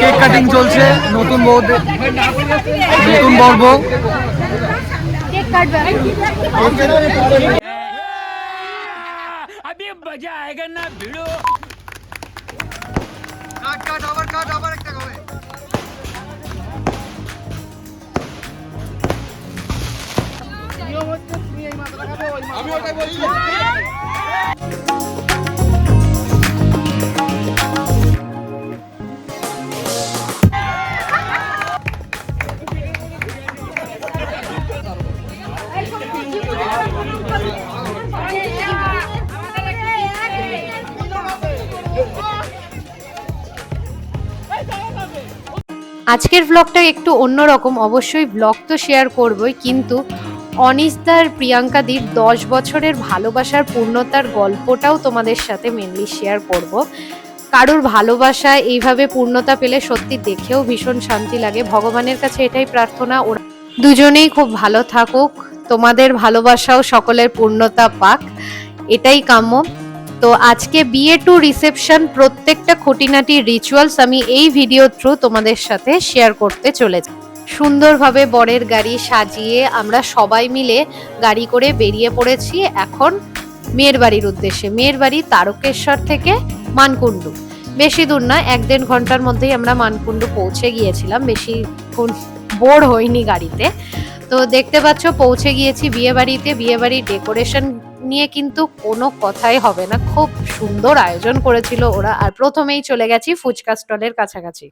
Cake cutting চলছে নতুন বউ নতুন বর্ব মজা আয়েগা না ভিড়ো কাট কাট আবার কাট আবার একটা হবে আমি ওটাই বলছি আজকের ব্লগটা একটু অন্যরকম। অবশ্যই ব্লগ তো শেয়ার করবই, কিন্তু অনিশদার প্রিয়াঙ্কাদির দশ বছরের ভালোবাসার পূর্ণতার গল্পটাও তোমাদের সাথে মেনলি শেয়ার করব। কারোর ভালোবাসা এইভাবে পূর্ণতা পেলে সত্যি দেখেও ভীষণ শান্তি লাগে। ভগবানের কাছে এটাই প্রার্থনা। ওরা দুজনেই খুব ভালো থাকুক। তোমাদের ভালোবাসাও সকলের পূর্ণতা পাক। এটাই কাম্য। তো আজকে বিয়ে টু রিসেপশন প্রত্যেকটা খুঁটিনাটি রিচুয়ালস আমি এই ভিডিও থ্রু তোমাদের সাথে শেয়ার করতে চলে চলেছি সুন্দরভাবে বরের গাড়ি সাজিয়ে আমরা সবাই মিলে গাড়ি করে বেরিয়ে পড়েছি এখন মেয়ের বাড়ির উদ্দেশ্যে। মেয়ের বাড়ি তারকেশ্বর থেকে মানকুণ্ডু। বেশি দূর না এক দেড় ঘণ্টার মধ্যেই আমরা মানকুণ্ডু পৌঁছে গিয়েছিলাম। বেশি বোর হইনি গাড়িতে। তো দেখতে পাচ্ছ, পৌঁছে গিয়েছি বিয়ে বাড়িতে। বিয়ে বাড়ির ডেকোরেশন নিয়ে কিন্তু কোনো কথাই হবে না। খুব সুন্দর আয়োজন করেছিল ওরা। আর প্রথমেই চলে গেছি ফুচকা স্টলের কাছাকাছি।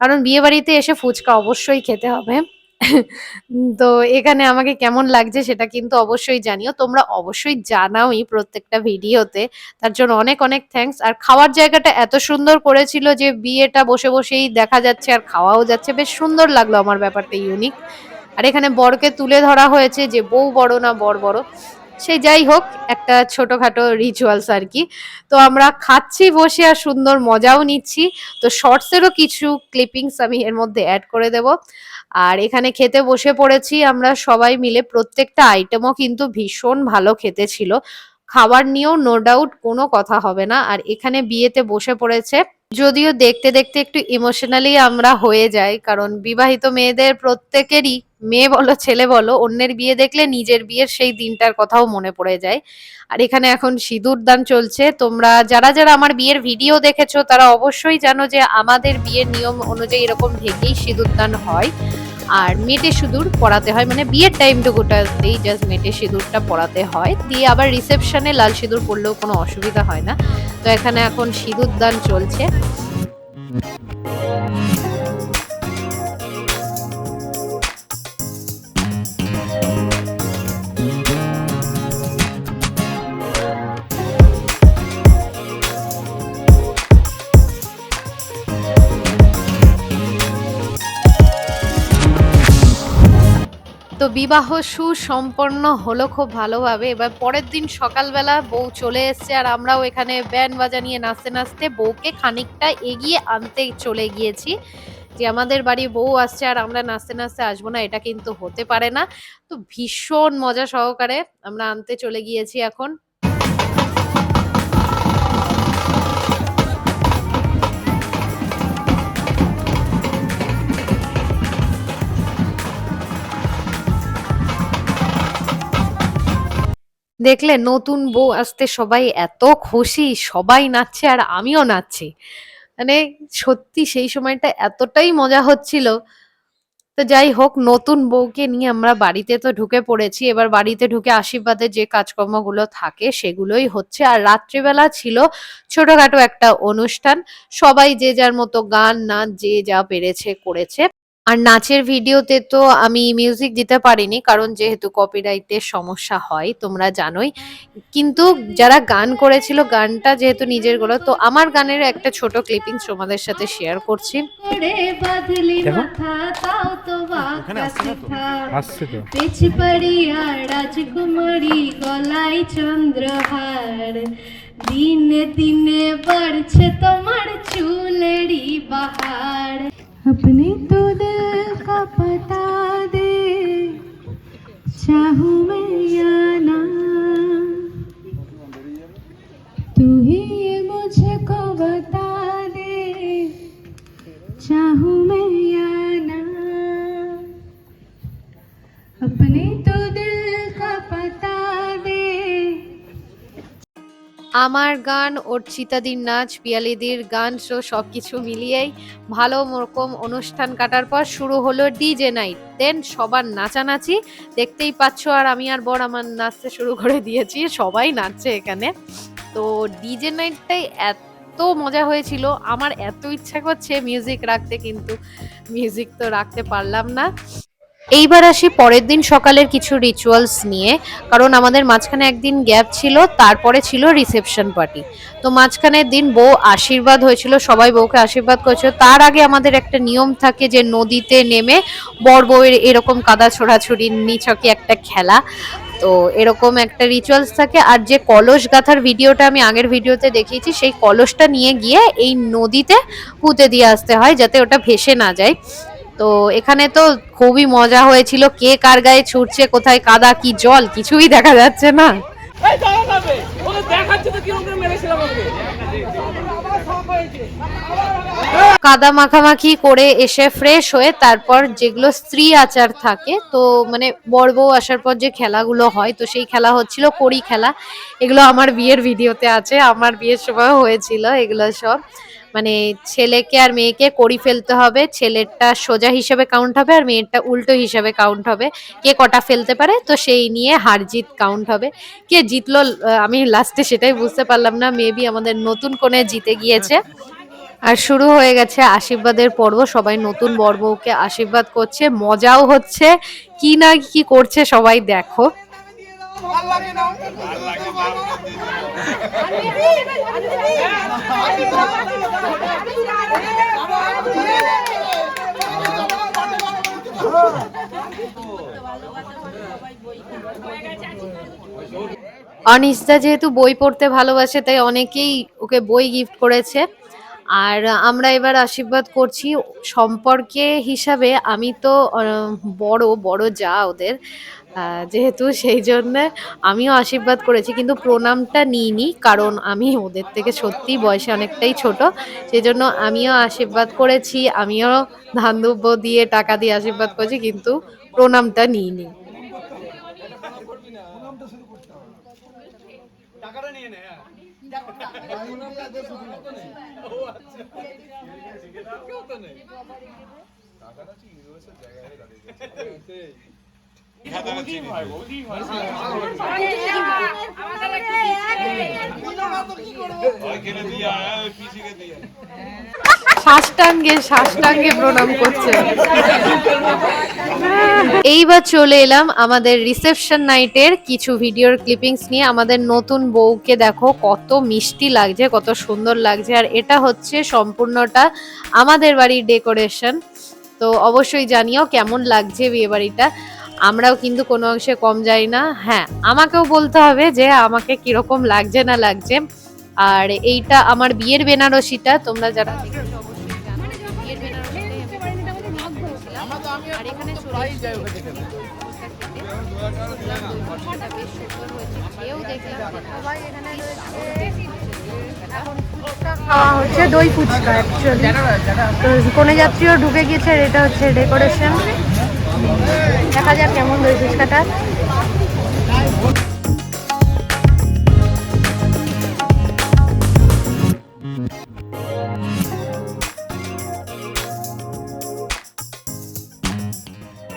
কারণ বিয়ে বাড়িতে এসে ফুচকা অবশ্যই খেতে হবে। তো এখানে আমাকে কেমন লাগছে সেটা কিন্তু অবশ্যই জানিও। তোমরা অবশ্যই জানাওই প্রত্যেকটা ভিডিওতে। তার জন্য অনেক অনেক থ্যাঙ্কস আর খাওয়ার জায়গাটা এত সুন্দর করেছিল যে বিয়েটা বসে বসেই দেখা যাচ্ছে আর খাওয়াও যাচ্ছে। বেশ সুন্দর লাগল আমার ব্যাপারটা ইউনিক। আর এখানে বরকে তুলে ধরা হয়েছে যে বউ বড় না বর বড়। সে যাই হোক, একটা ছোটখাটো রিচুয়ালস আর কি। তো আমরা খাচ্ছি, বসে আর সুন্দর মজাও নিচ্ছি। তো শর্টসেরও কিছু ক্লিপিংস আমি এর মধ্যে অ্যাড করে দেব। আর এখানে খেতে বসে পড়েছি আমরা সবাই মিলে। প্রত্যেকটা আইটেমও কিন্তু ভীষণ ভালো খেতে ছিল। খাবার নিয়েও নো ডাউট কোনো কথা হবে না। আর এখানে বিয়েতে বসে পড়েছে। যদিও দেখতে দেখতে একটু ইমোশনালি আমরা হয়ে যাই, কারণ বিবাহিত মেয়েদের প্রত্যেকেরই মেয়ে বলো, ছেলে বলো, অন্যের বিয়ে দেখলে নিজের বিয়ের সেই দিনটার কথাও মনে পড়ে যায়। আর এখানে এখন সিঁদুর দান চলছে। তোমরা যারা যারা আমার বিয়ের ভিডিও দেখেছ, তারা অবশ্যই জানো যে আমাদের বিয়ের নিয়ম অনুযায়ী এরকম ঢেকেই সিঁদুর দান হয়। আর মেটে সিঁদুর পড়াতে হয়। মানে বিয়ের টাইমটুকুটাতেই জাস্ট মেটে সিঁদুরটা পড়াতে হয়। দিয়ে আবার রিসেপশনে লাল সিঁদুর পরলেও কোনো অসুবিধা হয় না। তো এখানে এখন সিঁদুর দান চলছে। তো বিবাহ সুসম্পন্ন হলো খুব ভালোভাবে। এবার পরের দিন সকালবেলা বউ চলে এসছে আর আমরাও এখানে ব্যান্ড বাজা নিয়ে নাচতে নাচতে বউকে খানিকটা এগিয়ে আনতে চলে গিয়েছি। যে আমাদের বাড়ি বউ আসছে আর আমরা নাচতে নাচতে আসব না, এটা কিন্তু হতে পারে না। তো ভীষণ মজা সহকারে আমরা আনতে চলে গিয়েছি এখন। দেখলে নতুন বউ আসতে সবাই এত খুশি, সবাই নাচছে আর আমিও নাচছি। মানে সত্যি সেই সময়টা এতটাই মজা হচ্ছিল। তো যাই হোক, নতুন বউকে নিয়ে আমরা বাড়িতে তো ঢুকে পড়েছি, এবার বাড়িতে ঢুকে আশীর্বাদে যে কাজকর্মগুলো থাকে সেগুলোই হচ্ছে। আর রাত্রিবেলা ছিল ছোটখাটো একটা অনুষ্ঠান, সবাই যে যার মতো গান, নাচ, যে যা পেরেছে করেছে। আর নাচের ভিডিওতে তো আমি মিউজিক দিতে পারিনি কারণ যেহেতু কপিরাইটের সমস্যা হয় তোমরা জানোই। কিন্তু যারা গান করেছিল গানটা যেহেতু নিজের গলা তো আমার গানের একটা ছোট ক্লিপিংস তোমাদের সাথে শেয়ার করছি। রাজকুমারী গলায় চন্দ্রহার। দিনে দিনে বাড়ছে তোমার চুলেরি বাহার। अपने तो दिल का पता दे। चाहूँ मैं या ना। तू ही ये मुझको बता दे। चाहूँ मैं या ना। अपने तो আমার গান অর্চিতাদির নাচ, পিয়ালিদির গান শো সব কিছু মিলিয়েই ভালো রকম অনুষ্ঠান কাটার পর শুরু হলো ডিজে নাইট। দেন সবার নাচানাচি, দেখতেই পাচ্ছ আর আমি আর বর আমার নাচতে শুরু করে দিয়েছি, সবাই নাচছে এখানে। তো ডিজে নাইটটাই এত মজা হয়েছিল, আমার এত ইচ্ছা করছে মিউজিক রাখতে, কিন্তু মিউজিক তো রাখতে পারলাম না। এইবার আসি পরের দিন সকালের কিছু রিচুয়ালস নিয়ে, কারণ আমাদের মাঝখানে একদিন গ্যাপ ছিল, তারপরে ছিল রিসেপশন পার্টি তো মাঝখানের দিন বউ আশীর্বাদ হয়েছিল, সবাই বউকে আশীর্বাদ করেছিল। তার আগে আমাদের একটা নিয়ম থাকে যে নদীতে নেমে বর বউয়ের এরকম কাদা ছোড়াছুড়ি নিচকে একটা খেলা। তো এরকম একটা রিচুয়ালস থাকে। আর যে কলস গাথার ভিডিওটা আমি আগের ভিডিওতে দেখিয়েছি, সেই কলসটা নিয়ে গিয়ে এই নদীতে পুঁতে দিয়ে আসতে হয়, যাতে ওটা ভেসে না যায়। তো এখানে তো খুবই মজা হয়েছিল। কে কার গায়ে ছুটছে, কোথায় কাদা, কি জল, কিছুই দেখা যাচ্ছে না। দেখাচ্ছি তো কীরকম মেরেছিলাম কাদা মাখামাখি করে এসে ফ্রেশ হয়ে তারপর যেগুলো স্ত্রী আচার থাকে, তো মানে বর বউ আসার পর যে খেলাগুলো হয়, তো সেই খেলা হচ্ছিল কড়ি খেলা। এগুলো আমার বিয়ের ভিডিওতে আছে, আমার বিয়ের সময় হয়েছিল এগুলো সব। মানে ছেলেকে আর মেয়েকে কড়ি ফেলতে হবে, ছেলেরটা সোজা হিসেবে কাউন্ট হবে আর মেয়েরটা উল্টো হিসেবে কাউন্ট হবে। কে কটা ফেলতে পারে, তো সেই নিয়ে হার জিত কাউন্ট হবে। কে জিতলো আমি লাস্টে সেটাই বুঝতে পারলাম না মেবি আমাদের নতুন কোণে জিতে গিয়েছে। আর শুরু হয়ে গেছে আশীর্বাদের পর্ব। সবাই নতুন বর বউকে আশীর্বাদ করছে, মজাও হচ্ছে। কি না কি করছে সবাই দেখো। অনিশদা যেহেতু বই পড়তে ভালোবাসে, তাই অনেকেই ওকে বই গিফট করেছে। আর আমরা এবার আশীর্বাদ করছি সম্পর্কে হিসাবে আমি তো বড় বড় যা ওদের যেহেতু সেই জন্য আমিও আশীর্বাদ করেছি, কিন্তু প্রণামটা নিইনি, কারণ আমি ওদের থেকে সত্যি বয়সে অনেকটাই ছোট সেই জন্য আমিও আশীর্বাদ করেছি, আমিও ধান দিয়ে টাকা দিয়ে আশীর্বাদ করেছি, কিন্তু প্রণামটা নিইনি। গুলামটা শুরু করতে হবে টাকাটা নিয়ে নে টাকাটা ঠিক ইউনিভার্সের জায়গায় দাঁড়িয়ে সাষ্টাঙ্গে সাষ্টাঙ্গে প্রণাম করছে। এইবার চলে এলাম আমাদের রিসেপশন নাইটের কিছু ভিডিওর ক্লিপিংস নিয়ে। আমাদের নতুন বউকে দেখো, কত মিষ্টি লাগছে, কত সুন্দর লাগছে। আর এটা হচ্ছে সম্পূর্ণটা আমাদের বাড়ির ডেকোরেশন। তো অবশ্যই জানিও কেমন লাগছে বিয়ে বাড়িটা আমরাও কিন্তু কোনো অংশে কম যাই না। হ্যাঁ আমাকেও বলতে হবে যে আমাকে কীরকম লাগছে না লাগছে। আর এইটা আমার বিয়ের বেনারসিটা, তোমরা যারা দেখেছ আর এখানে চলে এসেছি খেতে। বেশ সুন্দর হয়েছে। খেয়েও দেখলাম সবাই এখানে খাওয়া হচ্ছে দই ফুচকা অ্যাকচুয়ালি তো কোনো যাত্রীও ঢুকে গিয়েছে আর এটা হচ্ছে ডেকোরেশন দেখা যাক কেমন দই ফুচকাটা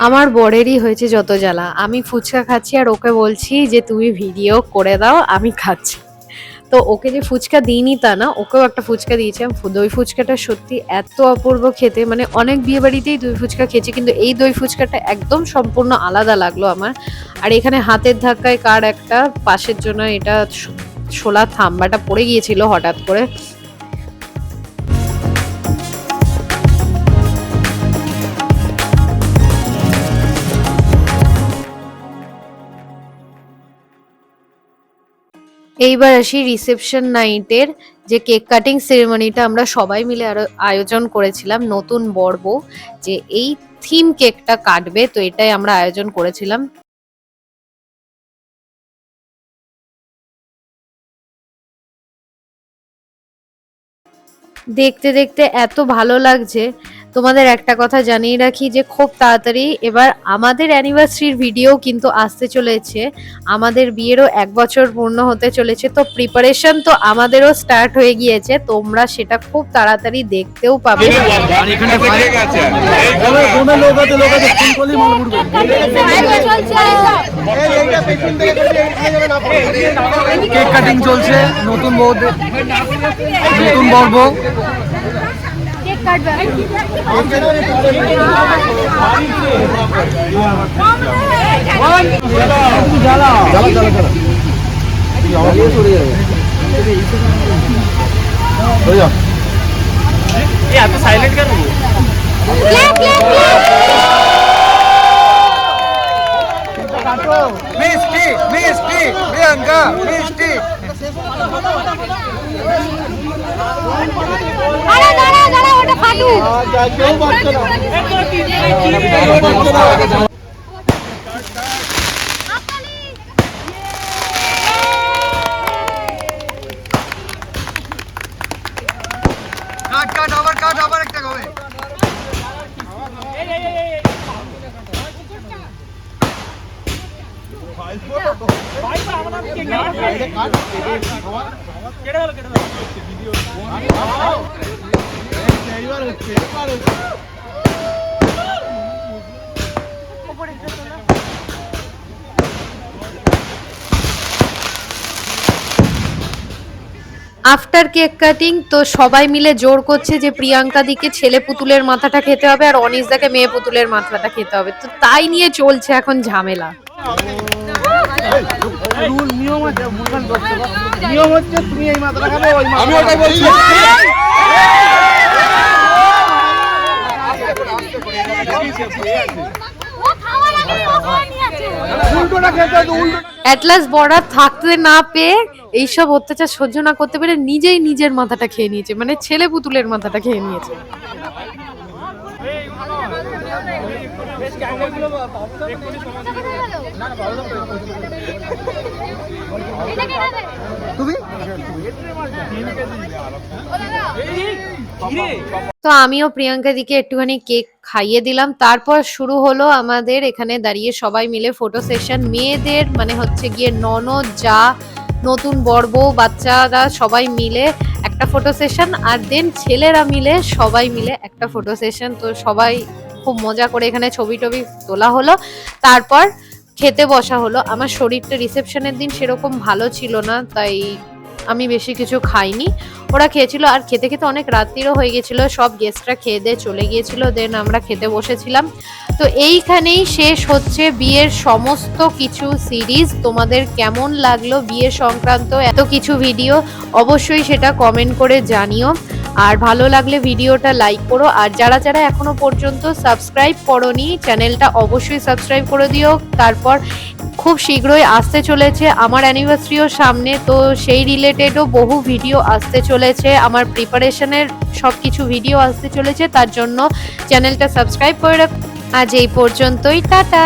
আমার বরেরই হয়েছে যত জ্বালা। আমি ফুচকা খাচ্ছি আর ওকে বলছি যে, তুমি ভিডিও করে দাও, আমি খাচ্ছি। তো ওকে যে ফুচকা দিইনি তা না, ওকেও একটা ফুচকা দিয়েছিলাম দই ফুচকাটা সত্যি এত অপূর্ব খেতে মানে অনেক বিয়ে বাড়িতেই দই ফুচকা খেয়েছি, কিন্তু এই দই ফুচকাটা একদম সম্পূর্ণ আলাদা লাগল আমার। আর এখানে হাতের ধাক্কায় কার একটা, পাশের জন্য এটা শোলা থাম্বাটা পড়ে গিয়েছিল হঠাৎ করে। এইবার আসি রিসেপশন নাইটের যে কেক কাটিং সেরেমনিটা আমরা সবাই মিলে আরও আয়োজন করেছিলাম, নতুন বর্ব, যে এই থিম কেকটা কাটবে, তো এটাই আমরা আয়োজন করেছিলাম। দেখতে দেখতে এত ভালো লাগছে তোমাদের একটা কথা জানিয়ে রাখি যে খুব তাড়াতাড়ি এবার আমাদের অ্যানিভার্সারির ভিডিও কিন্তু আসতে চলেছে। আমাদের বিয়েরও এক বছর পূর্ণ হতে চলেছে তো প্রিপারেশন তো আমাদেরও স্টার্ট হয়ে গিয়েছে তোমরা সেটা খুব তাড়াতাড়ি দেখতেও পাবে। কেক কাটিং চলছে নতুন বউদের নতুন বর বউ এত সাইলেন্ট কেন মিষ্টি মিষ্টি দাঁড়া ওটা কাট কাট আবার কাট আবার একটা হবে আফটার কেক কাটিং তো সবাই মিলে জোর করছে যে প্রিয়াঙ্কা দিকে ছেলে পুতুলের মাথাটা খেতে হবে আর অনিশ দাকে মেয়ে পুতুলের মাথাটা খেতে হবে। তো তাই নিয়ে চলছে এখন ঝামেলা। আমি ওটাই বলছি। উল্টোটা খেতে হবে উল্টো অ্যাটলাস বর্ডার থাকতে না পেয়ে এইসব অত্যাচার সহ্য না করতে পেরে নিজেই নিজের মাথাটা খেয়ে নিয়েছে মানে ছেলে পুতুলের মাথাটা খেয়ে নিয়েছে। তুমি? তো আমিও প্রিয়াঙ্কা দিকে একটুখানি কেক খাইয়ে দিলাম। তারপর শুরু হলো আমাদের এখানে দাঁড়িয়ে সবাই মিলে ফটো সেশন মেয়েদের মানে হচ্ছে গিয়ে ননদ, যা, নতুন বর্ব বাচ্চারা সবাই মিলে একটা ফটো সেশন আর দেন ছেলেরা মিলে সবাই মিলে একটা ফটো সেশন তো সবাই খুব মজা করে এখানে ছবি টবি তোলা হলো। তারপর খেতে বসা হলো। আমার শরীরটা রিসেপশনের দিন সেরকম ভালো ছিল না, তাই আমি বেশি কিছু খাইনি। ওরা খেয়েছিল আর খেতে খেতে অনেক রাত্রিরও হয়ে গেছিল। সব গেস্টরা খেয়ে দিয়ে চলে গিয়েছিল দেন আমরা খেতে বসেছিলাম। তো এইখানেই শেষ হচ্ছে বিয়ের সমস্ত কিছু সিরিজ তোমাদের কেমন লাগল বিয়ে সংক্রান্ত এত কিছু ভিডিও অবশ্যই সেটা কমেন্ট করে জানিও। আর ভালো লাগলে ভিডিওটা লাইক করো। আর যারা যারা এখনও পর্যন্ত সাবস্ক্রাইব করনি চ্যানেলটা অবশ্যই সাবস্ক্রাইব করে দিও। তারপর খুব শীঘ্রই আসতে চলেছে। আমার অ্যানিভার্সারিও সামনে, তো সেই রিলেটেডও বহু ভিডিও আসতে চলেছে। আমার প্রিপারেশনের সব কিছু ভিডিও আসতে চলেছে, তার জন্য চ্যানেলটা সাবস্ক্রাইব করে রাখ। আজ এই পর্যন্তই, টাটা!